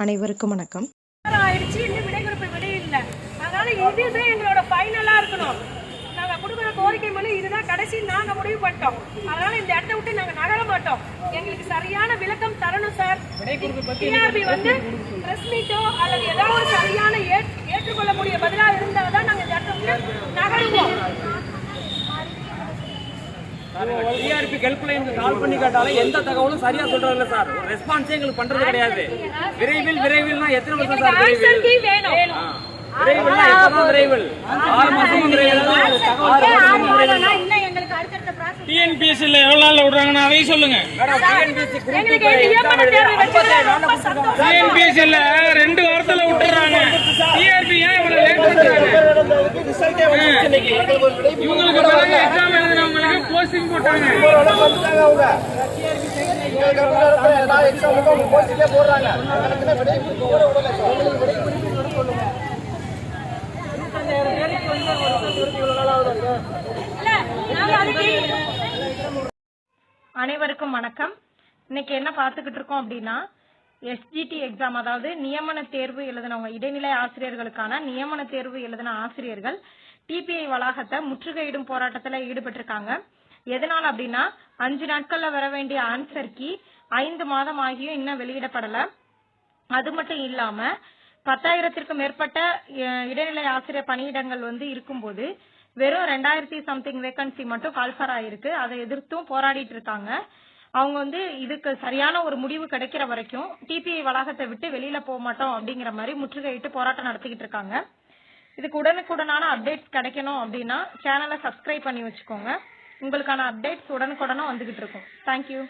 அனைவருக்கும் வணக்கம். ஆயிடுச்சு இன்னும் விடை கொடுப்பு விடை இல்லை அதனால இதுதான் எங்களோட ஃபைனலா இருக்கணும். நாங்க கொடுக்குற கோரிக்கை மனு இதுதான் கடைசி நாங்க முடிவு பண்ணிட்டோம். அதனால இந்த இடத்த விட்டு நாங்க நகர மாட்டோம். எங்களுக்கு சரியான விளக்கம் தரணும் சார் டிஆர்பி வந்து பிரஸ் மீட்டோ அல்லது ஏதாவது ஒரு சரியான ஏற்- ஏற்றுக்கொள்ள டிஆர்பி ஹெல்ப்லைனுக்கு கால் பண்ணி கேட்டாலும் எந்த தகவலும் சரியா சொல்றது இல்ல சார் ரெஸ்பான்ஸே எங்களுக்கு பண்றது கிடையாது. விரைவில் விரைவில்னா எத்தனை வருஷம் சார் விரைவில்? விரைவில்னா எப்பதான் விரைவில்? ஆறு மாசமும் விரைவில். விரைவில். ப்ராசஸ் டிஎன்பிஎஸ்சியில் எவ்வளோ நாளில் விடுறாங்கன்னு அதையும் சொல்லுங்க. டிஎன்பிஎஸ்சியில் ரெண்டு வாரத்தில் இவங்களுக்கு பிறகு எக்ஸாம் எழுதினவங்களுக்கு போஸ்டிங் போட்டாங்க. அனைவருக்கும் வணக்கம். இன்னைக்கு என்ன பார்த்துக்கிட்டு இருக்கோம் அப்படின்னா எஸ்ஜிடி எக்ஸாம் அதாவது நியமன தேர்வு எழுதினவங்க இடைநிலை ஆசிரியர்களுக்கான நியமன தேர்வு எழுதின ஆசிரியர்கள் டிபிஐ வளாகத்தை முற்றுகையிடும் போராட்டத்தில் ஈடுபட்டிருக்காங்க. எதனால அப்படின்னா அஞ்சு நாட்கள்ல வர வேண்டிய ஆன்சர் கீ ஐந்து மாதம் ஆகியும் இன்னும் வெளியிடப்படல. அது மட்டும் இல்லாம பத்தாயிரத்திற்கும் மேற்பட்ட இடைநிலை ஆசிரியர் பணியிடங்கள் வந்து இருக்கும்போது வெறும் ரெண்டாயிரத்தி சம்திங் வேகன்சி மட்டும் கால்ஃபர் ஆயிருக்கு. அதை எதிர்த்தும் போராடிட்டு இருக்காங்க. அவங்க வந்து இதுக்கு சரியான ஒரு முடிவு கிடைக்கிற வரைக்கும் டிபிஐ வளாகத்தை விட்டு வெளியில போக மாட்டோம் அப்படிங்கிற மாதிரி முற்றுகையிட்டு போராட்டம் நடத்திக்கிட்டு இருக்காங்க. இதுக்கு உடனுக்குடனான அப்டேட்ஸ் கிடைக்கணும் அப்படின்னா சேனலை சப்ஸ்கிரைப் பண்ணி வச்சுக்கோங்க. உங்களுக்கான அப்டேட்ஸ் உடனுக்குடனும் வந்துகிட்டு இருக்கும். தேங்க்யூ